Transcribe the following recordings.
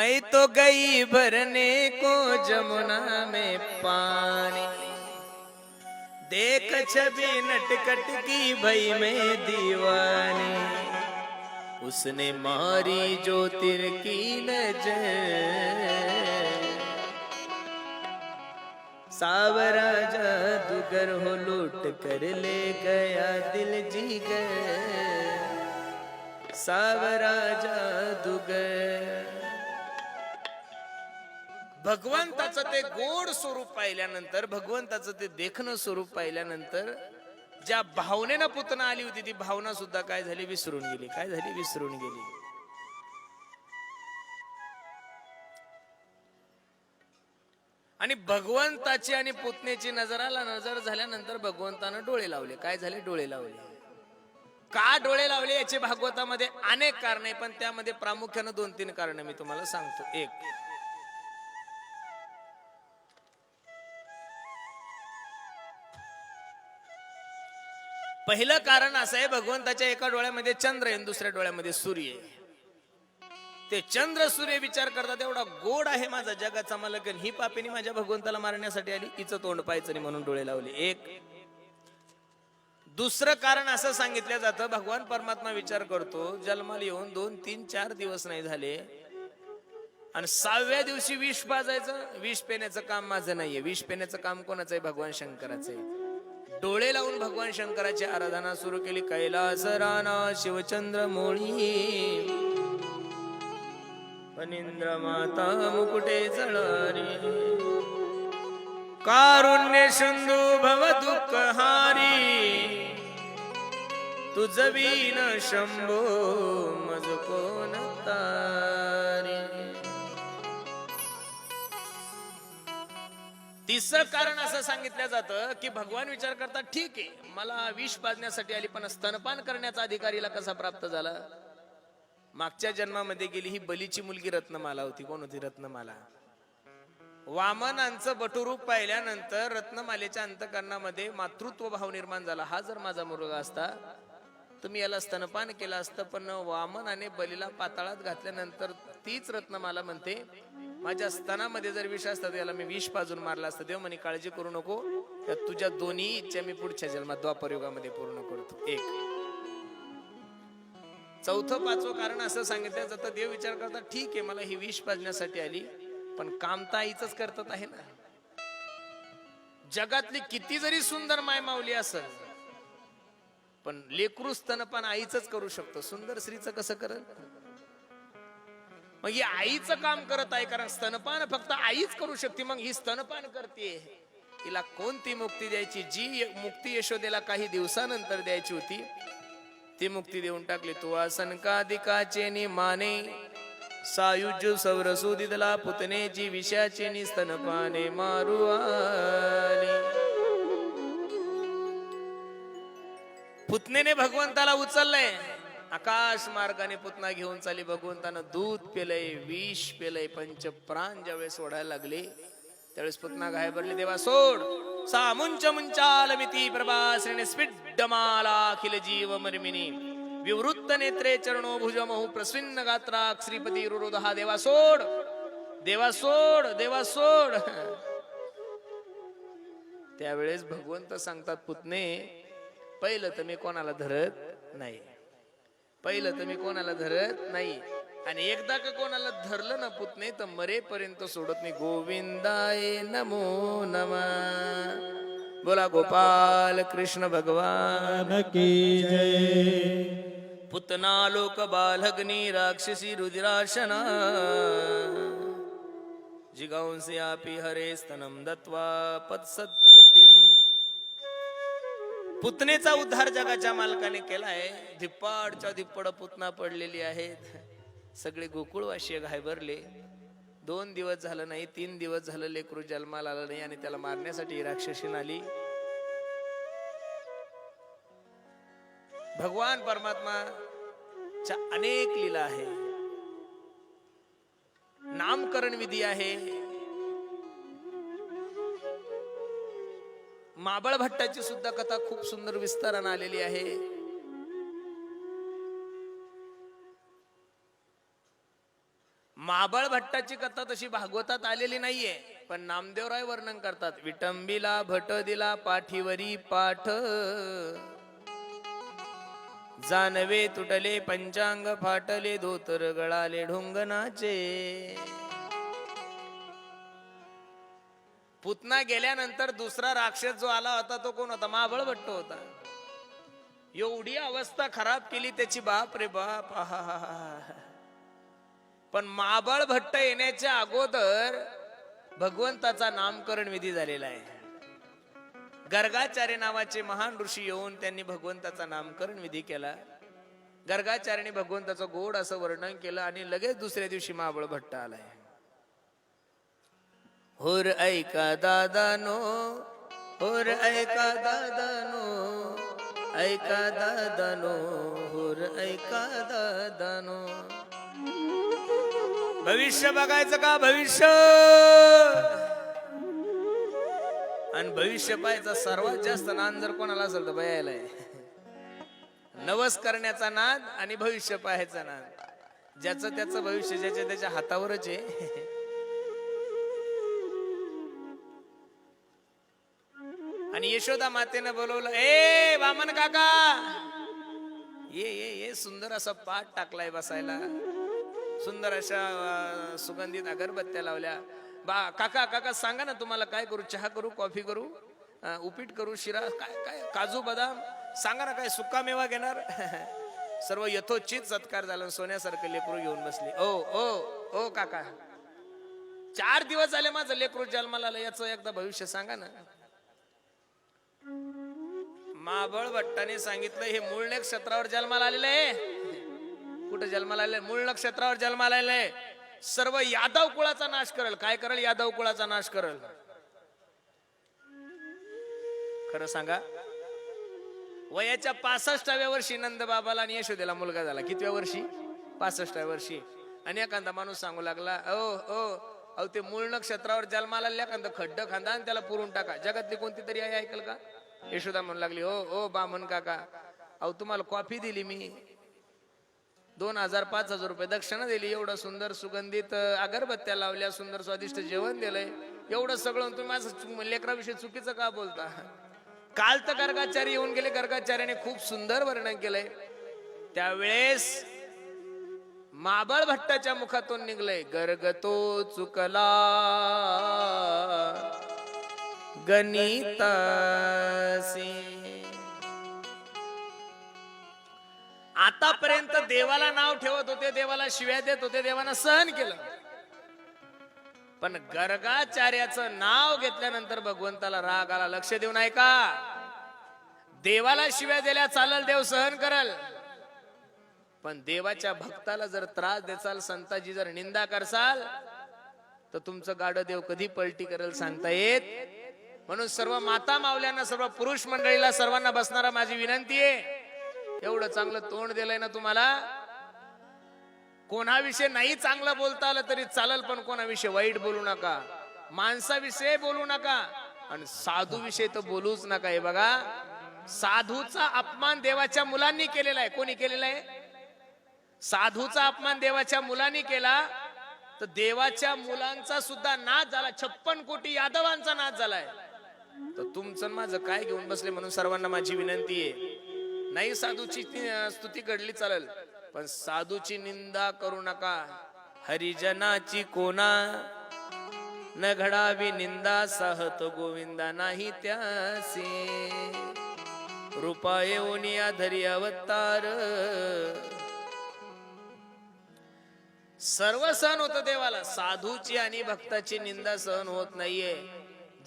मैं तो गई भरने को जमुना में पानी। देख छवि नटकट की भई में दीवानी। उसने मारी जो तिर की नज़र। सावरा जादूगर हो लूट कर ले गया दिल जीगर। सावरा जादूगर भगवंताचं ते गोड स्वरूप पाहिल्यानंतर भगवंताचं ते देखणं स्वरूप पाहिल्यानंतर ज्या भावनेनं पुतना आली होती ती भावना सुद्धा काय झाली? विसरून गेली. काय झाली? विसरून गेली. आणि भगवंताची आणि पुतण्याची नजराला नजर झाल्यानंतर भगवंतानं डोळे लावले. काय झाले? डोळे लावले. का डोळे लावले? याचे भागवतामध्ये अनेक कारण आहे पण त्यामध्ये प्रामुख्यानं दोन तीन कारण मी तुम्हाला सांगतो. एक पहिलं कारण असं आहे भगवंताच्या एका डोळ्यामध्ये चंद्र आहे दुसऱ्या डोळ्यामध्ये सूर्य आहे. ते चंद्र सूर्य विचार करतात एवढा गोड आहे माझा जगाचा मला ही पापिनी माझ्या भगवंताला मारण्यासाठी आली तिचं तोंड पाहायचं नाही म्हणून डोळे लावले. एक. दुसरं कारण असं सांगितलं जातं भगवान परमात्मा विचार करतो जन्माला येऊन दोन तीन चार दिवस नाही झाले. आणि सहाव्या दिवशी विष पाजायचं विष पेण्याचं काम माझं नाहीये. विष पेण्याचं काम कोणाचं आहे? भगवान शंकराचं आहे. डोळे लावून भगवान शंकराची आराधना सुरू केली. कैलास राणा शिवचंद्र मोळी फणींद्र माता मुकुटे जळारी. कारुण्य सिंधू भव दुःख हारी. तुझ वीन शंभो मज कोण तारी? तिसरं कारण असं सांगितलं जातं की भगवान विचार करतात ठीक आहे मला विष पाजण्यासाठी आली पण स्तनपान करण्याचा अधिकारीला कसा प्राप्त झाला? मागच्या जन्मामध्ये गेली ही बलीची मुलगी रत्नमाला होती. कोण होती रत्नमाला? वामनांचं बटुरूप पाहिल्यानंतर रत्नमालेच्या अंतकरणामध्ये मातृत्व भाव निर्माण झाला. हा जर माझा मुलगा असता तुम्ही याला स्तनपान केलं असतं पण वामनाने बलीला पाताळात घातल्यानंतर तीच रत्नमाला म्हणते माझ्या स्तनामध्ये जर विष असतं याला मी विष पाजून मारला असतं. देव म्हणे काळजी करू नको. तर तुझ्या दोन्ही इच्छा मी पुढच्या जन्मात द्वापरयुगामध्ये पूर्ण करतो. एक. चौथं पाचवं कारण असं सांगितलं जातं देव विचार करतात ठीक आहे मला ही विष पाजण्यासाठी आली पण काम तर आईच करतात आहे ना? जगातली किती जरी सुंदर माय मावली असं पण लेकरू स्तनपान आईच करू शकतो. सुंदर स्त्रीचं कसं करत मग ही आईचं काम करत आहे कारण स्तनपान फक्त आईच करू शकते. मग ही स्तनपान करते. तिला कोणती मुक्ती द्यायची? जी मुक्ती यशोदेला काही दिवसानंतर द्यायची होती ती मुक्ती देऊन टाकली. तू आसनकादिकाचे नि माने सायुज सौरसुदिदला पुतनेची विषयाचे नि स्तनपाने मारू पुतनेने भगवंताला उचललंय. आकाश मार्गाने पुतना घेऊन चाली भगवंतानं दूध पेलय विष पेलय पंच प्राण ज्यावेळेस सोडायला लागले त्यावेळेस पुतना घायबरली देवा सोड! सा मुंच मुंचाल मिती प्रभासने स्पिड्डमाला अखिल जीव मर्मिनी. विवृत्त नेत्रे चरणो भुज महु प्रस्विन्न गात्रा श्रीपती रुरोदहा देवा सोड! देवा सोड! देवा सोड! त्यावेळेस भगवंत सांगतात पुतणे पहिलं तर मी कोणाला धरत नाही. पहिलं तर मी कोणाला धरत नाही. आणि एकदा का कोणाला धरलं ना पुतणे तर मरेपर्यंत सोडत नाही. गोविंदाय नमो नमा. बोला गोपाल कृष्ण भगवान. की जय. पुतना लोक बालग्नी राक्षसी रुद्राशना. जिगांसी आपी हरे स्तनम दत्वा पत्सत्कृतीम पुतनेचा उद्धार जगाच्या मालकाने केला आहे धिप्पाडच्या धिप्पड पुतना पडलेली आहेत. सगळे गोकुळवाशी घायबरले दोन दिवस झालं नाही तीन दिवस झालं लेकरू जन्माला आलं नाही आणि त्याला मारण्यासाठी राक्षसीन आली. भगवान परमात्माच्या अनेक लीला आहे. नामकरण विधी आहे. माबळ भट्टाची सुद्धा कथा खूप सुंदर विस्तारानं आलेली आहे. माबळ भट्टाची कथा तशी भागवतात आलेली नाहीये पण नामदेवराय वर्णन करतात. विटंबीला भट दिला पाठीवरी पाठ. जानवे तुटले पंचांग फाटले धोतर गळाले ढोंगणाचे. पुतना गेल्यानंतर दुसरा राक्षस जो आला होता तो कोण होता? महाबळ भट्ट होता. एवढी अवस्था खराब केली त्याची बाप रे बाप हा पण महाबळ भट्ट येण्याच्या अगोदर भगवंताचा नामकरण विधी झालेला आहे. गर्गाचार्य नावाचे महान ऋषी येऊन त्यांनी भगवंताचा नामकरण विधी केला. गर्गाचार्याने भगवंताचं गोड असं वर्णन केलं आणि लगेच दुसऱ्या दिवशी महाबळ भट्ट आलाय. होर ऐका दादानो होर ऐका दादानो ऐका दादानो होर ऐका दादानो. भविष्य बघायचं का भविष्य? आणि भविष्य पाहायचा सर्वात जास्त नाद जर कोणाला असेल तर बयायला आहे. नवस करण्याचा नाद आणि भविष्य पाहायचा नाद. ज्याचं त्याचं भविष्य ज्याच्या त्याच्या हातावरच आहे. आणि यशोदा मातेनं बोलवलं ए वामन काका. ये ये ये सुंदर असा पाठ टाकलाय बसायला. सुंदर अशा सुगंधित अगरबत्त्या लावल्या. बा काका काका सांगा ना तुम्हाला काय करू? चहा करू कॉफी करू? उपीट करू शिरा? काय काय काजू बदाम? सांगा ना काय सुका मेवा घेणार? सर्व यथोचित सत्कार झाला सोन्यासारखं लेकरू घेऊन बसले. ओ ओ ओ काका चार दिवस झाले माझं लेकरू जन्माला याचं एकदा भविष्य सांगा ना. महाबळ भट्टाने सांगितलं हे मूळ नक्षत्रावर जन्माला आलेलं आहे. कुठं जन्माला आलेलं मूळ नक्षत्रावर जन्माला आलेलं आहे. सर्व यादव कुळाचा नाश करेल. काय करेल? यादव कुळाचा नाश करेल. खरं सांगा वयाच्या पासष्टाव्या वर्षी नंद बाबाला आणि यशोदेला मुलगा झाला. कितव्या वर्षी? पासष्टाव्या वर्षी. आणि एखादा माणूस सांगू लागला ओ ओ अहो ते मूळ नक्षत्रावर जन्माला आलेल्या एखादं खड्ड खांदा आणि त्याला पुरून टाका. जगातली कोणती तरी आई ऐकल का? यशोदा म्हणू लागली ओ ओ बामन काका. अहो तुम्हाला कॉफी दिली मी. दोन हजार पाच हजार रुपये दक्षिणा दिली. एवढं सुंदर सुगंधित अगरबत्त्या लावल्या सुंदर स्वादिष्ट जेवण दिलंय. एवढं सगळं तुम्ही माझं लेकराविषयी चुकीचं का बोलता? काल तर गर्गाचार्य येऊन गेले. गर्गाचार्याने खूप सुंदर वर्णन केलंय. त्यावेळेस माबळ भट्टाच्या मुखातून निघलंय गर्गतो चुकला गणितासी. आतापर्यंत देवाला नाव ठेवत होते देवाला शिव्या देत होते देवाना सहन केलं. पण गर्गाचार्याचं नाव घेतल्यानंतर भगवंताला राग आला. लक्ष देऊ नाही का देवाला शिव्या दिल्या चालल देव सहन करल. पण देवाच्या भक्ताला जर त्रास देचाल संताची जर निंदा करसाल तर तुमचं गाडं देव कधी पलटी करेल सांगता येत म्हणून सर्व माता मावल्यांना सर्व पुरुष मंडळीला सर्वांना बसणारा माझी विनंती आहे. एवढं चांगलं तोंड दिलंय ना तुम्हाला? कोणाविषयी नाही चांगलं बोलता आलं तरी चालल पण कोणाविषयी वाईट बोलू नका. माणसाविषयी बोलू नका. आणि साधू विषयी तर बोलूच नका. हे बघा साधूचा अपमान देवाच्या मुलांनी केलेला आहे. कोणी केलेला आहे? साधूचा अपमान देवाच्या मुलांनी केला तर देवाच्या मुलांचा सुद्धा नाच झाला. छप्पन कोटी यादवांचा नाच झालाय. तर तुमचं माझं काय घेऊन बसले म्हणून सर्वांना माझी विनंती आहे. नाही साधूची स्तुती घडली चालेल पण साधूची निंदा करू नका. हरिजनाची कोणा न घडावी निंदा सहत गोविंदा नाही त्यासे. रूपा येऊन या धरी अवतार. सर्व सहन होत देवाला साधूची आणि भक्ताची निंदा सहन होत नाहीये.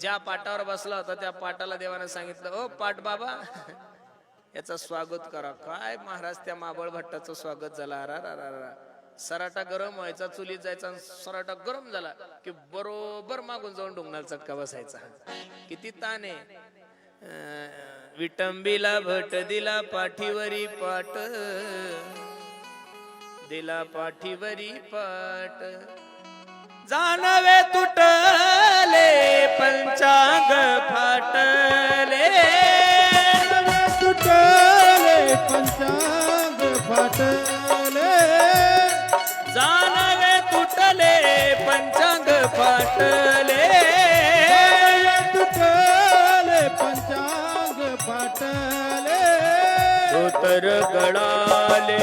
ज्या पाटावर बसला होता त्या पाटाला देवानं सांगितलं ओ पाट बाबा याचं स्वागत करा. काय महाराज त्या माबळ भट्टाचं स्वागत झालं. अरा रा रा रा. सराटा गरम व्हायचा चुलीत जायचा आणि सराटा गरम झाला की बरोबर मागून जाऊन डोंगणाला चटका बसायचा. किती ताण आहे. विटंबीला भट दिला पाठीवरी पाट दिला पाठीवरी पाट जाणवे तुटले पंचांग फाटले. तुटले पंचांग फाटले. जाणवे तुटले पंचांग फाटले. तुटले पंचांग फाटले. धोतर गळाले